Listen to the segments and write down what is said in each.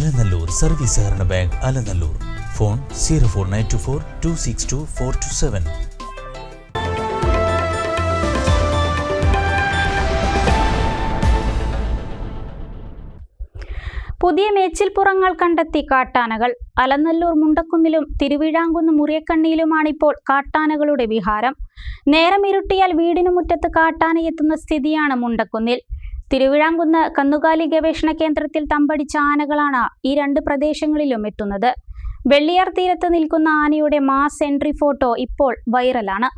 Alanallur service സഹകരണ bank Alanallur. Phone zero four nine two four two six two four two seven. പുതിയ മേച്ചിൽപ്പുറങ്ങൾ കണ്ടെത്തി കാട്ടാനകൾ. അലനല്ലൂർ മുണ്ടക്കുന്നിലും തിരുവിഴാങ്കുന്ന് മുറിയക്കണ്ണിയിലുമാണിപ്പോൾ കാട്ടാനകളുടെ വിഹാരം. നേരം ഇരുട്ടിയാൽ വീടിനു മുറ്റത്ത് കാട്ടാനയെത്തുന്ന സ്ഥിതിയാണ് മുണ്ടക്കുന്നിൽ. തിരുവിഴാങ്കുന്ന് കന്നുകാലി ഗവേഷണ കേന്ദ്രത്തിൽ തമ്പടിച്ച ആനകളാണ് ഈ രണ്ട് പ്രദേശങ്ങളിലും എത്തുന്നത്. വെള്ളിയാർ തീരത്ത് നിൽക്കുന്ന ആനയുടെ മാസ് എൻട്രി ഫോട്ടോ ഇപ്പോൾ വൈറലാണ്.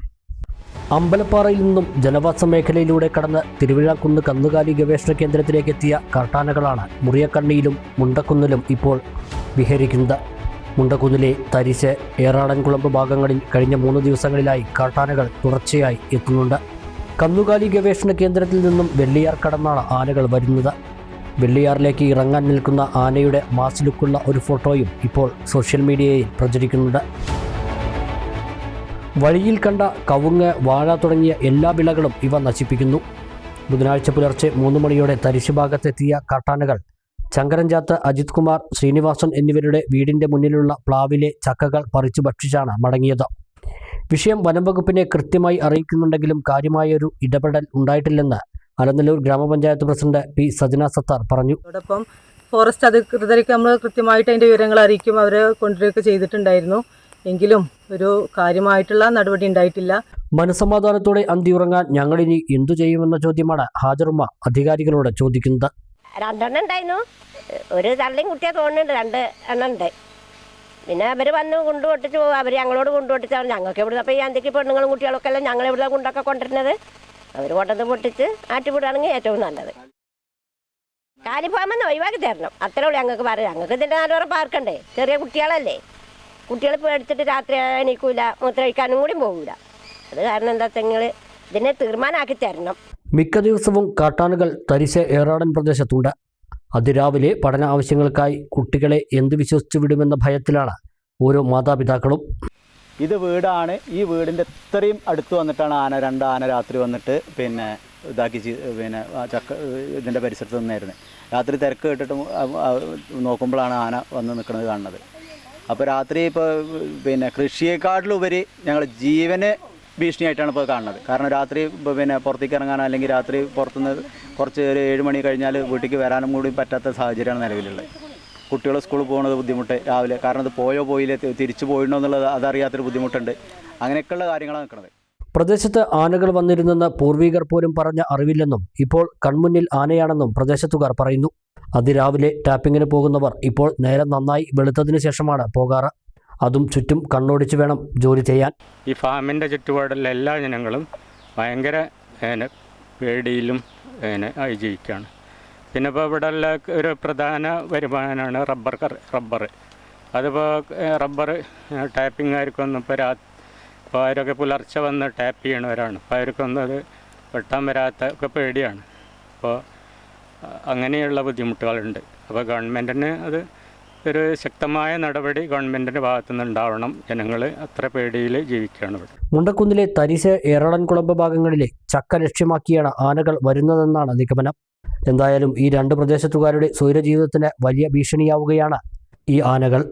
അമ്പലപ്പാറയിൽ നിന്നും ജനവാസ മേഖലയിലൂടെ കടന്ന് തിരുവിഴാക്കുന്ന് കന്നുകാലി ഗവേഷണ കേന്ദ്രത്തിലേക്ക് എത്തിയ കാട്ടാനകളാണ് മുറിയക്കണ്ണിയിലും മുണ്ടക്കുന്നിലും ഇപ്പോൾ വിഹരിക്കുന്നത്. മുണ്ടക്കുന്നിലെ തരിശ് ഏറാടൻകുളമ്പ് ഭാഗങ്ങളിൽ കഴിഞ്ഞ മൂന്ന് ദിവസങ്ങളിലായി കാട്ടാനകൾ തുടർച്ചയായി എത്തുന്നുണ്ട്. കന്നുകാലി ഗവേഷണ കേന്ദ്രത്തിൽ നിന്നും വെള്ളിയാർ കടന്നാണ് ആനകൾ വരുന്നത്. വെള്ളിയാറിലേക്ക് ഇറങ്ങാൻ നിൽക്കുന്ന ആനയുടെ മാസ് ലുക്കുള്ള ഒരു ഫോട്ടോയും ഇപ്പോൾ സോഷ്യൽ മീഡിയയിൽ പ്രചരിക്കുന്നുണ്ട്. വഴിയിൽ കണ്ട കവുങ്ങ് വാഴ തുടങ്ങിയ എല്ലാ വിളകളും ഇവ നശിപ്പിക്കുന്നു. ബുധനാഴ്ച പുലർച്ചെ മൂന്ന് മണിയോടെ തരിശുഭാഗത്തെത്തിയ കാട്ടാനകൾ ചങ്കരഞ്ചാത്ത് അജിത് കുമാർ ശ്രീനിവാസൻ എന്നിവരുടെ വീടിന്റെ മുന്നിലുള്ള പ്ലാവിലെ ചക്കകൾ പറിച്ചു ഭക്ഷിച്ചാണ് മടങ്ങിയത്. വിഷയം വനംവകുപ്പിനെ കൃത്യമായി അറിയിക്കുന്നുണ്ടെങ്കിലും കാര്യമായൊരു ഇടപെടൽ ഉണ്ടായിട്ടില്ലെന്ന് അലനല്ലൂർ ഗ്രാമപഞ്ചായത്ത് പ്രസിഡന്റ് പി സജന സത്താർ പറഞ്ഞു. അതോടൊപ്പം ഫോറസ്റ്റ് അധികൃതർക്ക് നമ്മൾ കൃത്യമായിട്ട് അതിന്റെ വിവരങ്ങൾ അറിയിക്കും അവരെ കൊണ്ടുവരികയൊക്കെ ചെയ്തിട്ടുണ്ടായിരുന്നു. എങ്കിലും ഒരു കാര്യമായിട്ടുള്ള നടപടി ഉണ്ടായിട്ടില്ല. മനസമാധാനത്തോടെ അന്തിയുറങ്ങാൻ ഇനി എന്തു ചെയ്യുമെന്ന ചോദ്യമാണ് ഹാജർമ്മ അധികാരികളോട് ചോദിക്കുന്നത്. രണ്ടെണ്ണം ഉണ്ടായിരുന്നു. ഒരു തള്ളിയും കുട്ടിയെ തോന്നുന്നുണ്ട് രണ്ട് എണ്ണം ഉണ്ട്. പിന്നെ അവർ വന്ന് കൊണ്ടുപൊട്ടിച്ച് പോകും അവർ ഞങ്ങളോട് അവർ ഞങ്ങൾക്ക് എവിടെ അപ്പോൾ ഈ അന്തിക്ക് പെണ്ണുങ്ങളും കുട്ടികളൊക്കെ എല്ലാം ഞങ്ങൾ എവിടെ കൊണ്ടൊക്കെ കൊണ്ടിരുന്നത് അവർ കൊണ്ടത് പൊട്ടിച്ച് ആറ്റുവിടുകയാണെങ്കിൽ ഏറ്റവും നല്ലത്. കാലിഫാമെന്ന് ഒഴിവാക്കി തരണം. അത്രേ ഉള്ളൂ ഞങ്ങൾക്ക് പറയാം ഞങ്ങൾക്ക് ഇതിന്റെ നാലോറെ പാർക്കണ്ടേ? ചെറിയ കുട്ടികളല്ലേ. കുട്ടികൾ പേടിച്ചിട്ട് രാത്രി എണീക്കൂല മൂത്രമൊഴിക്കാനും കൂടി പോകൂല അത് കാരണം എന്താ നിങ്ങൾ ഇതിനെ തീർമാനമാക്കി തരണം. മിക്ക ദിവസവും കാട്ടാനുകൾ തരിശ ഏറാടൻ പ്രദേശത്തുണ്ട്. അതിരാവിലെ പഠന ആവശ്യങ്ങൾക്കായി കുട്ടികളെ എന്ത് വിശ്വസിച്ചു വിടുമെന്ന ഭയത്തിലാണ് ഓരോ മാതാപിതാക്കളും. ഇത് വീടാണ്. ഈ വീടിന്റെ ഇത്രയും അടുത്ത് വന്നിട്ടാണ് ആന രണ്ട് ആന രാത്രി വന്നിട്ട് പിന്നെ ഇതാക്കി പിന്നെ ചക്ക ഇതിന്റെ പരിസരത്ത് നിന്നായിരുന്നു. രാത്രി തിരക്ക് കേട്ടിട്ട് നോക്കുമ്പോഴാണ് ആന വന്ന് നിൽക്കുന്നത് കാണുന്നത്. അപ്പോൾ രാത്രി ഇപ്പോൾ പിന്നെ കൃഷിയെക്കാട്ടിലുപരി ഞങ്ങൾ ജീവന് ഭീഷണിയായിട്ടാണ് ഇപ്പോൾ കാണുന്നത്. കാരണം രാത്രി പിന്നെ പുറത്തേക്ക് ഇറങ്ങാനോ അല്ലെങ്കിൽ രാത്രി പുറത്തുനിന്ന് കുറച്ച് ഒരു ഏഴ് മണി കഴിഞ്ഞാൽ വീട്ടിലേക്ക് വരാനും കൂടി പറ്റാത്ത സാഹചര്യമാണ് നിലവിലുള്ളത്. കുട്ടികൾ സ്കൂളിൽ പോകുന്നത് ബുദ്ധിമുട്ട് രാവിലെ. കാരണം അത് പോയോ പോയില്ലേ തിരിച്ചു പോയിണോ എന്നുള്ളത് അതറിയാത്തൊരു ബുദ്ധിമുട്ടുണ്ട്. അങ്ങനെയൊക്കെയുള്ള കാര്യങ്ങളാണ് നിൽക്കുന്നത്. പ്രദേശത്ത് ആനകൾ വന്നിരുന്നെന്ന് പൂർവീകർ പോലും പറഞ്ഞ അറിവില്ലെന്നും ഇപ്പോൾ കൺമുന്നിൽ ആനയാണെന്നും പ്രദേശത്തുകാർ പറയുന്നു. അതിരാവിലെ ടാപ്പിങ്ങിന് പോകുന്നവർ ഇപ്പോൾ നേരം നന്നായി വെളുത്തതിനു ശേഷമാണ് പോകാറ്. അതും ചുറ്റും കണ്ണോടിച്ച് വേണം ജോലി ചെയ്യാൻ. ഈ ഫാമിന്റെ ചുറ്റുപാടുള്ള എല്ലാ ജനങ്ങളും ഭയങ്കര പേടിയിലും ജീവിക്കുകയാണ് പിന്നെ ഇപ്പോൾ ഇവിടെ ഉള്ള ഒരു പ്രധാന വരുമാനമാണ് റബ്ബർ റബ്ബർ. അതിപ്പോൾ റബ്ബർ ടാപ്പിങ്ങുകാർക്കൊന്നും ഇപ്പോൾ രാ ഇപ്പോൾ അവരൊക്കെ പുലർച്ചെ വന്ന് ടാപ്പ് ചെയ്യണവരാണ്. അപ്പോൾ അവർക്കൊന്നും അത് വെട്ടാൻ വരാത്ത ഒക്കെ പേടിയാണ്. അപ്പോൾ അങ്ങനെയുള്ള ബുദ്ധിമുട്ടുകളുണ്ട്. അപ്പോൾ ഗവൺമെന്റിന് അത് ഒരു ശക്തമായ നടപടി ഗവൺമെന്റിന്റെ ഭാഗത്തുനിന്ന് ഉണ്ടാവണം ജനങ്ങൾ അത്ര പേടിയിൽ ജീവിക്കുകയാണ് ഇവിടെ. മുണ്ടക്കുന്നിലെ തരിശ് ഏറളൻകുളമ്പ് ഭാഗങ്ങളിലെ ചക്ക ലക്ഷ്യമാക്കിയാണ് ആനകൾ വരുന്നതെന്നാണ് നിഗമനം. എന്തായാലും ഈ രണ്ട് പ്രദേശത്തുകാരുടെ സ്വൈരജീവിതത്തിന് വലിയ ഭീഷണിയാവുകയാണ് ഈ ആനകൾ.